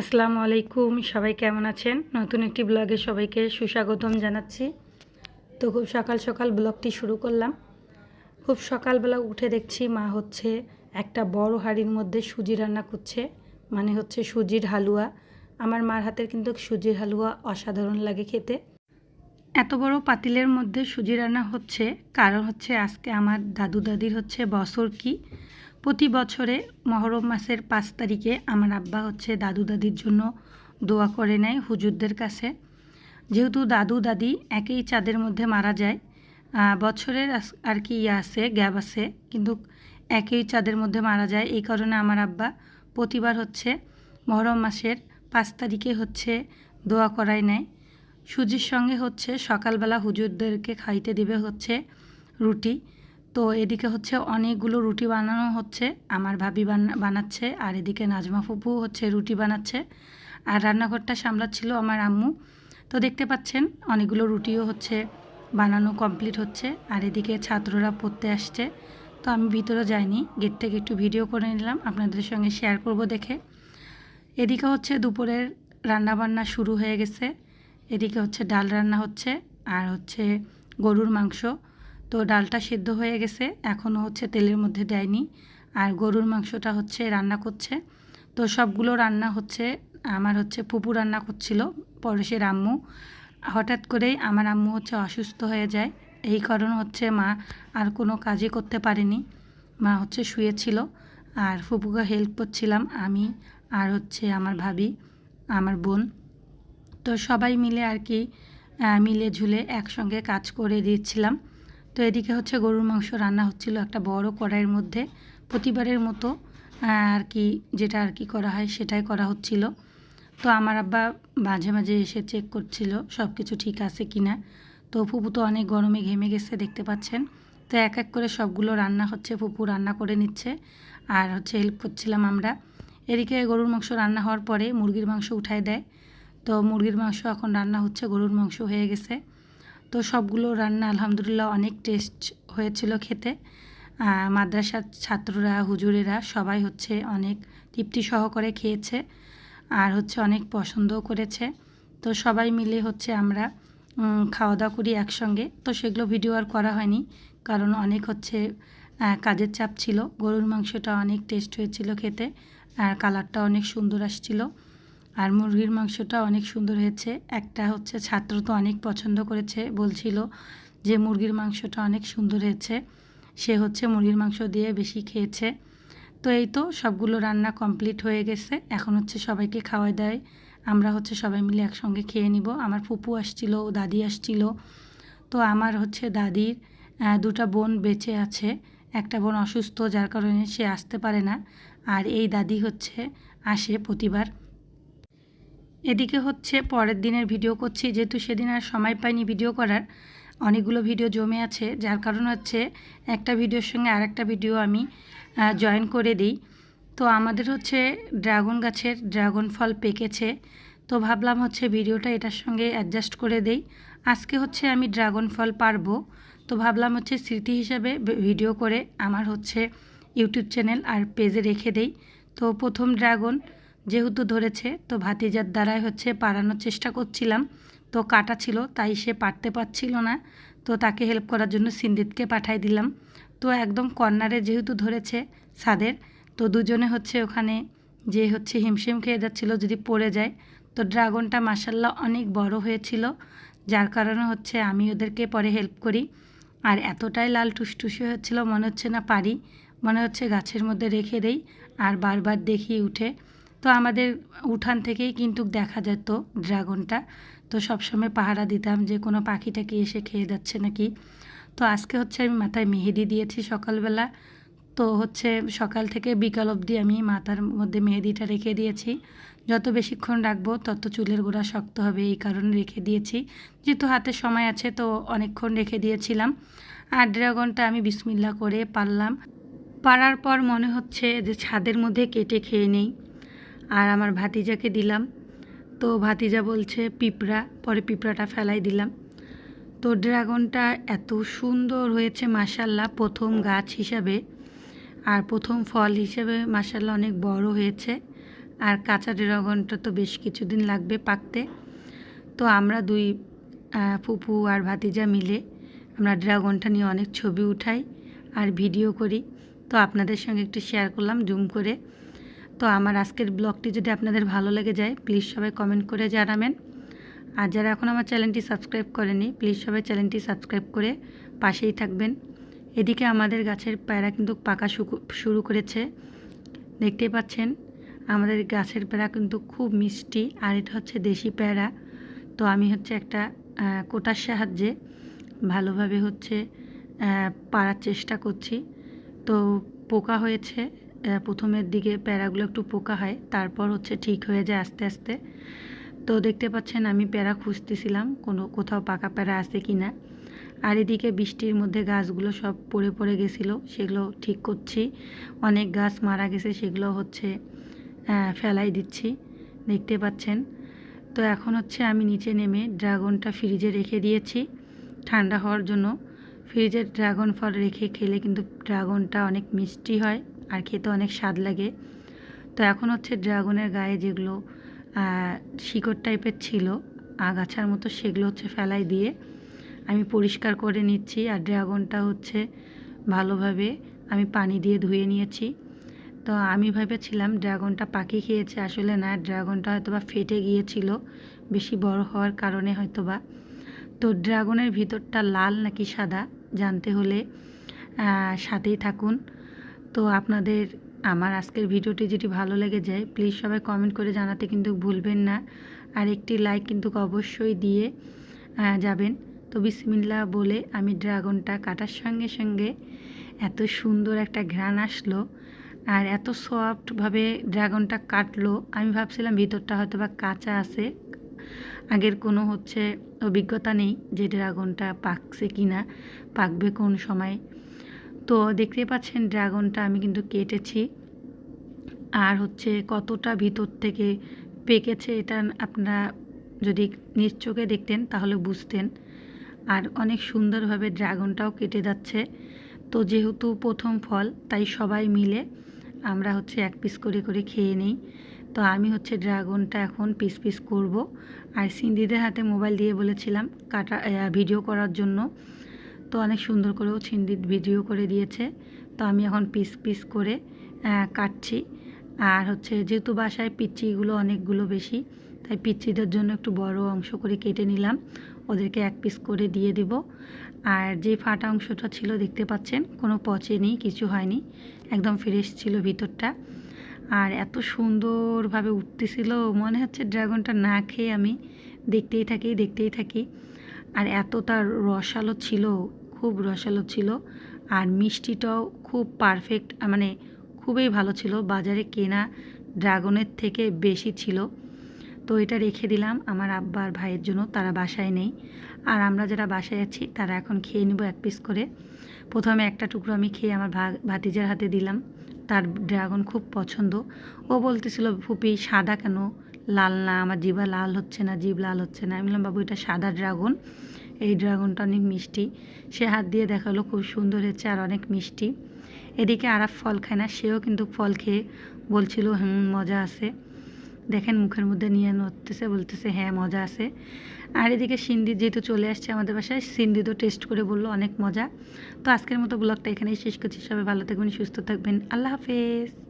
আসসালামু আলাইকুম, সবাই কেমন আছেন? নতুন একটি ব্লগে সবাইকে সুস্বাগতম জানাচ্ছি। তো খুব সকাল সকাল ব্লগটি শুরু করলাম। খুব সকালবেলা উঠে দেখছি মা হচ্ছে একটা বড় হাঁড়ির মধ্যে সুজি রান্না করছে মানে হচ্ছে সুজির হালুয়া। আমার মার হাতের কিন্তু সুজির হালুয়া অসাধারণ লাগে খেতে। এত বড় পাতিলের মধ্যে সুজি রান্না হচ্ছে, কারণ হচ্ছে আজকে আমার দাদু দাদির হচ্ছে বছর কি? প্রতি বছরে মহরম মাসের পাঁচ তারিখে আমার আব্বা হচ্ছে দাদু দাদির জন্য দোয়া করে নেয় হুজুরদের কাছে। যেহেতু দাদু দাদি একই চাঁদের মধ্যে মারা যায় বছরের আর কি ইয়ে আছে, গ্যাপ আছে, কিন্তু একই চাঁদের মধ্যে মারা যায়। এই কারণে আমার আব্বা প্রতিবার হচ্ছে মহরম মাসের পাঁচ তারিখে হচ্ছে দোয়া করায় নেয়। সুজির সঙ্গে হচ্ছে সকালবেলা হুজুরদেরকে খাইতে দিবে হচ্ছে রুটি। তো এদিকে হচ্ছে অনেকগুলো রুটি বানানো হচ্ছে, আমার ভাবি বানা- বানাচ্ছে, আর এদিকে নাজমা ফুপু হচ্ছে রুটি বানাচ্ছে, আর রান্নাঘরটা সামলাচ্ছিল আমার আম্মু। তো দেখতে পাচ্ছেন, অনেকগুলো রুটিও হচ্ছে বানানো কমপ্লিট হচ্ছে, আর এদিকে ছাত্ররা পড়তে আসছে। তো আমি ভিতরে যাইনি গেট থেকে একটু ভিডিও করে নিলাম, আপনাদের সঙ্গে শেয়ার করব দেখে। এদিকে হচ্ছে দুপুরের রান্নাবান্না শুরু হয়ে গেছে, এদিকে হচ্ছে ডাল রান্না হচ্ছে, আর হচ্ছে গরুর মাংস। তো ডালটা সিদ্ধ হয়ে গেছে, এখনও হচ্ছে তেলের মধ্যে দেয়নি। আর গরুর মাংসটা হচ্ছে রান্না করছে। তো সবগুলো রান্না হচ্ছে, আমার হচ্ছে পুপু রান্না করছিল পরশের আম্মু হঠাৎ করেই আমার আম্মু হচ্ছে অসুস্থ হয়ে যায়। এই কারণ হচ্ছে মা আর কোনো কাজই করতে পারেনি। মা হচ্ছে শুয়েছিল, আর ফুপুকে হেল্প করছিলাম আমি আর হচ্ছে আমার ভাবি, আমার বোন। তো সবাই মিলে আর কি মিলে ঝুলে একসঙ্গে কাজ করে দিচ্ছিলাম তো এদিকে হচ্ছে গরুর মাংস রান্না হচ্ছিল একটা বড় কড়াইয়ের মধ্যে। প্রতিবারের মতো, আর কি যেটা আর কি করা হয় সেটাই করা হচ্ছিল। তো আমার আব্বা মাঝে মাঝে এসে চেক করছিল সব কিছু ঠিক আছে কি না তো ফুপু তো অনেক গরমে ঘেমে গেছে, দেখতে পাচ্ছেন। তো এক এক করে সবগুলো রান্না হচ্ছে, ফুপু রান্না করে নিচ্ছে। আর হচ্ছে হেল্প করছিলাম আমরা। এদিকে গরুর মাংস রান্না হওয়ার পরে মুরগির মাংস উঠায় দেয়। তো মুরগির মাংস এখন রান্না হচ্ছে, গরুর মাংস হয়ে গেছে। তো সবগুলো রান্না আলহামদুলিল্লাহ অনেক টেস্ট হয়েছিল খেতে। মাদ্রাসার ছাত্ররা, হুজুরেরা সবাই হচ্ছে অনেক তৃপ্তি সহকারে খেয়েছে আর হচ্ছে অনেক পছন্দও করেছে। তো সবাই মিলে হচ্ছে আমরা খাওয়া দাওয়া করি একসঙ্গে। তো সেগুলো ভিডিও আর করা হয়নি কারণ অনেক হচ্ছে কাজের চাপ ছিল। গরুর মাংসটা অনেক টেস্ট হয়েছিল খেতে আর কালারটা অনেক সুন্দর আসছিল। আর মুরগির মাংসটা অনেক সুন্দর হয়েছে। একটা হচ্ছে ছাত্র তো অনেক পছন্দ করেছে, বলছিল যে মুরগির মাংসটা অনেক সুন্দর হয়েছে। সে হচ্ছে মুরগির মাংস দিয়ে বেশি খেয়েছে। তো এই তো সবগুলো রান্না কমপ্লিট হয়ে গেছে। এখন হচ্ছে সবাইকে খাওয়াই দেয়। আমরা হচ্ছে সবাই মিলে একসঙ্গে খেয়ে নিব। আমার ফুপু আসছিল দাদি আসছিল। তো আমার হচ্ছে দাদির দুটা বোন বেঁচে আছে। একটা বোন অসুস্থ, যার কারণে সে আসতে পারে না। আর এই দাদি হচ্ছে আসে প্রতিবার। এদিকে হচ্ছে পরের দিনের ভিডিও করছি, যেহেতু সেদিন আর সময় পাইনি ভিডিও করার, অনেকগুলো ভিডিও জমে আছে, যার কারণ হচ্ছে একটা ভিডিওর সঙ্গে আরেকটা ভিডিও আমি জয়েন করে দিই। তো আমাদের হচ্ছে ড্রাগন গাছের ড্রাগন ফল পেকেছে, তো ভাবলাম হচ্ছে ভিডিওটা এটার সঙ্গে অ্যাডজাস্ট করে দেই। আজকে হচ্ছে আমি ড্রাগন ফল পারব, তো ভাবলাম হচ্ছে স্মৃতি হিসাবে ভিডিও করে আমার হচ্ছে ইউটিউব চ্যানেল আর পেজে রেখে দেই। তো প্রথম ড্রাগন যেহেতু ধরেছে, তো ভাতিজার দ্বারাই হচ্ছে পারানোর চেষ্টা করছিলাম। তো কাটা ছিল, তাই সে পারতে পারছিল না। তো তাকে হেল্প করার জন্য সিন্দিতকে পাঠাই দিলাম। তো একদম কর্নারে যেহেতু ধরেছে ছাদের তো দুজনে হচ্ছে ওখানে যে হচ্ছে হিমশিম খেয়ে যাচ্ছিল যদি পড়ে যায়। তো ড্রাগনটা মাসাল্লাহ অনেক বড় হয়েছিল, যার কারণে হচ্ছে আমি ওদেরকে পরে হেল্প করি। আর এতটাই লাল টুসটুসি হচ্ছিল, মনে হচ্ছে না পারি। মনে হচ্ছে গাছের মধ্যে রেখে দেই, আর বারবার দেখি উঠে। তো আমাদের উঠান থেকেই কিন্তু দেখা যেত ড্রাগনটা। তো সবসময় পাহারা দিতাম যে কোনো পাখি টাকি এসে খেয়ে যাচ্ছে নাকি। তো আজকে হচ্ছে আমি মাথায় মেহেদি দিয়েছি সকালবেলা। তো হচ্ছে সকাল থেকে বিকাল অবধি আমি মাথার মধ্যে মেহেদিটা রেখে দিয়েছি। যত বেশিক্ষণ রাখব তত চুলের গোড়া শক্ত হবে, এই কারণে রেখে দিয়েছি। যেহেতু হাতে সময় আছে তো অনেকক্ষণ রেখে দিয়েছিলাম। আর ড্রাগনটা আমি বিসমিল্লা করে পারলাম। পারার পর মনে হচ্ছে যে ছাদের মধ্যে কেটে খেয়ে নেই। আর আমার ভাতিজাকে দিলাম। তো ভাতিজা বলছে, পিঁপড়া। পরে পিঁপড়াটা ফেলাই দিলাম। তো ড্রাগনটা এত সুন্দর হয়েছে মাসাল্লাহ প্রথম গাছ হিসাবে। আর প্রথম ফল হিসেবে মাসাল্লাহ অনেক বড় হয়েছে। আর কাঁচা ড্রাগনটা তো বেশ কিছুদিন লাগবে পাকতে। তো আমরা দুই ফুপু আর ভাতিজা মিলে আমরা ড্রাগনটা নিয়ে অনেক ছবি উঠাই আর ভিডিও করি। তো আপনাদের সঙ্গে একটু শেয়ার করলাম জুম করে। তো আমার আজকের ব্লগটি যদি আপনাদের ভালো লেগে যায় প্লিজ সবাই কমেন্ট করে জানাবেন। আর যারা এখন আমার চ্যানেলটি সাবস্ক্রাইব করেনি প্লিজ সবাই চ্যানেলটি সাবস্ক্রাইব করে পাশেই থাকবেন। এদিকে আমাদের গাছের প্যারা কিন্তু পাকা শুরু করেছে। দেখতেই পাচ্ছেন, আমাদের গাছের প্যারা কিন্তু খুব মিষ্টি, আর এটা হচ্ছে দেশি প্যারা তো আমি হচ্ছে একটা কোটার সাহায্যে ভালোভাবে হচ্ছে পাড়ার চেষ্টা করছি। তো পোকা হয়েছে প্রথমের দিকে প্যারাগুলো একটু পোকা হয়, তারপর হচ্ছে ঠিক হয়ে যায় আস্তে আস্তে। তো দেখতে পাচ্ছেন আমি প্যারা খুঁজতেছিলাম, কোনো কোথাও পাকা প্যারা আছে কি না। আর এদিকে বৃষ্টির মধ্যে গাছগুলো সব পড়ে পড়ে গেছিল, সেগুলো ঠিক করছি। অনেক গাছ মারা গেছে, সেগুলো হচ্ছে ফেলাই দিচ্ছি, দেখতে পাচ্ছেন। তো এখন হচ্ছে আমি নিচে নেমে ড্রাগনটা ফ্রিজে রেখে দিয়েছি, ঠান্ডা হওয়ার জন্য। ফ্রিজে ড্রাগন ফল রেখে খেলে কিন্তু ড্রাগনটা অনেক মিষ্টি হয়। আর খেতে অনেক স্বাদ লাগে। তো এখন হচ্ছে ড্রাগনের গায়ে যেগুলো শিকড় টাইপের ছিল, আগাছার মতো সেগুলো হচ্ছে ফেলাই দিয়ে আমি পরিষ্কার করে নিচ্ছি। আর ড্রাগনটা হচ্ছে ভালোভাবে আমি পানি দিয়ে ধুয়ে নিয়েছি। তো আমি ভেবেছিলাম ড্রাগনটা পাখি খেয়েছে, আসলে না, ড্রাগনটা হয়তোবা ফেটে গিয়েছিল, বেশি বড় হওয়ার কারণে হয়তোবা। তো ড্রাগনের ভিতরটা লাল নাকি সাদা, জানতে হলে সাথেই থাকুন। তো আপনাদের আমার আজকের ভিডিওটি যদি ভালো লেগে যায় প্লিজ সবাই কমেন্ট করে জানাতে কিন্তু ভুলবেন না। আর একটি লাইক কিন্তু অবশ্যই দিয়ে যাবেন। তো বিসমিল্লা বলে আমি ড্রাগনটা কাটার সঙ্গে সঙ্গে এত সুন্দর একটা ঘ্রাণ আসলো আর এত সফটভাবে ড্রাগনটা কাটলো। আমি ভাবছিলাম ভিতরটা হয়তো বা কাঁচা আছে। আগের কোনো হচ্ছে অভিজ্ঞতা নেই যে ড্রাগনটা পাকছে কি না পাকবে কোন সময়। তো দেখতে পাচ্ছেন ড্রাগনটা আমি কিন্তু কেটেছি। আর হচ্ছে কতটা ভিতর থেকে পেকেছে এটা আপনারা যদি নিজ চোখে দেখতেন তাহলে বুঝতেন। আর অনেক সুন্দরভাবে ড্রাগনটাও কেটে যাচ্ছে। তো যেহেতু প্রথম ফল, তাই সবাই মিলে আমরা হচ্ছে এক পিস করে করে খেয়ে নিই। তো আমি হচ্ছে ড্রাগনটা এখন পিস পিস করব। আর সিন্দিদের হাতে মোবাইল দিয়ে বলেছিলাম কাটা ভিডিও করার জন্য। তো অনেক সুন্দর করেও সিন্দিদ ভিডিও করে দিয়েছে। তো আমি এখন পিস পিস করে কাটছি। আর হচ্ছে যেহেতু বাসায় পিচ্চিগুলো অনেকগুলো বেশি, তাই পিচ্চিদের জন্য একটু বড় অংশ করে কেটে নিলাম। ওদেরকে এক পিস করে দিয়ে দেব। আর যে ফাটা অংশটা ছিল দেখতে পাচ্ছেন, কোনো পচে নেই, কিছু হয়নি। একদম ফ্রেশ ছিল ভিতরটা। আর এত সুন্দরভাবে উঠতেছিল, মনে হচ্ছে ড্রাগনটা না খেয়ে আমি দেখতেই থাকি দেখতেই থাকি। আর এত তার রসালো ছিল, খুব রসালো ছিল। আর মিষ্টিটাও খুব পারফেক্ট মানে খুবই ভালো ছিল। বাজারে কেনা ড্রাগনের থেকে বেশি ছিল। তো এটা রেখে দিলাম আমার আব্বার ভাইয়ের জন্য, তারা বাসায় নেই। আর আমরা যারা বাসায় আছি, তারা এখন খেয়ে নেব এক পিস করে। প্রথমে একটা টুকরো আমি খেয়ে আমার ভাতিজার হাতে দিলাম। তার ড্রাগন খুব পছন্দ। ও বলতেছিল, ফুপি, সাদা কেন? লাল না, আমার জিভা লাল হচ্ছে না, জিভ লাল হচ্ছে না। আমি বললাম, বাবু, এটা সাদা ড্রাগন। এই ড্রাগনটা অনেক মিষ্টি। সে হাত দিয়ে দেখাল, খুব সুন্দর হয়েছে আর অনেক মিষ্টি। এদিকে আরাফ ফল খায় না, সেও কিন্তু ফল খেয়ে বলছিল, হুম, মজা আছে। দেখেন, মুখের মধ্যে নিয়ে নড়তেছে, বলতেছে হ্যাঁ মজা আছে। আর এদিকে সিন্দি যেহেতু চলে আসছে আমাদের বাসায়, সিন্দি তো টেস্ট করে বলল, অনেক মজা। তো আজকের মতো ব্লগটা এখানেই শেষ করছি। সবাই ভালো থাকবেন, সুস্থ থাকবেন। আল্লাহ হাফেজ।